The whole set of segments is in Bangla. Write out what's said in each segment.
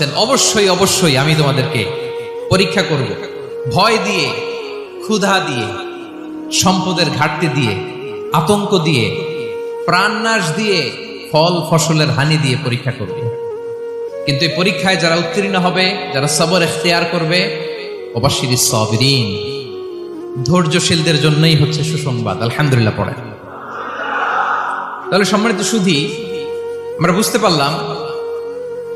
বলছেন, অবশ্যই অবশ্যই আমি তোমাদেরকে পরীক্ষা করব। ভয় দিয়ে ক্ষুধা দিয়ে সম্পদের ঘাটতি দিয়ে আতঙ্ক দিয়ে প্রাণনাশ দিয়ে ফল ফসলের হানি দিয়ে পরীক্ষা করবে। কিন্তু এই পরীক্ষায় যারা উত্তীর্ণ হবে যারা সবর এখতিয়ার করবে অবাশির সবরিন। ধৈর্যশীলদের জন্যই হচ্ছে সুসংবাদ। আলহামদুলিল্লাহ পড়ে তাহলে সম্মানিত সুধী আমরা বুঝতে পারলাম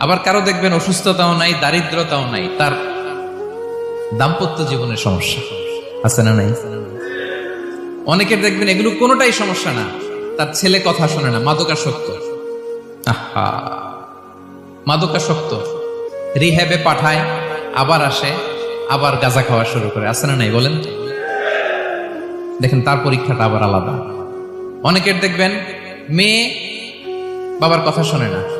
আবার কারও দেখবেন অসুস্থতাও নাই, দারিদ্রতাও নাই, তার দাম্পত্য জীবনের সমস্যা। আছে না নাই? অনেকের দেখবেন এগুলো কোনোটাই সমস্যা না, তার ছেলে কথা শোনে না, মাদকাসক্ত। আহা! মাদকাসক্ত। রিহ্যাবে পাঠায়, আবার আসে, আবার গাঁজা খাওয়া শুরু করে। আছে না নাই বলেন? দেখেন, তার পরীক্ষাটা আবার আলাদা। অনেকের দেখবেন মেয়ে বাবার কথা শোনে না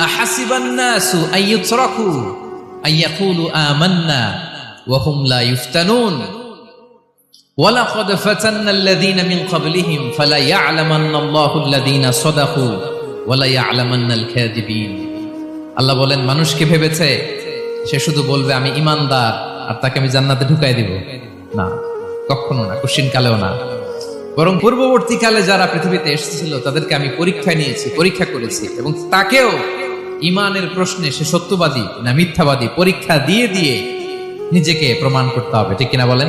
আহাসিবান্নাসু ওয়া হুম লা আল্লাহ বলেন মানুষকে ভেবেছে? সে শুধু বলবে, আমি ইমানদার আর তাকে আমি জান্নাতে ঢুকাই দিব। না, কখনো না কুশিন কালেও না। বরং পূর্ববর্তীকালে যারা পৃথিবীতে এসেছিল, তাদেরকে আমি পরীক্ষা নিয়েছি, পরীক্ষা করেছি, এবং তাকেও ইমানের প্রশ্নে সে সত্যবাদী না মিথ্যাবাদী পরীক্ষা দিয়ে দিয়ে নিজেকে প্রমাণ করতে হবে, ঠিক কিনা বলেন?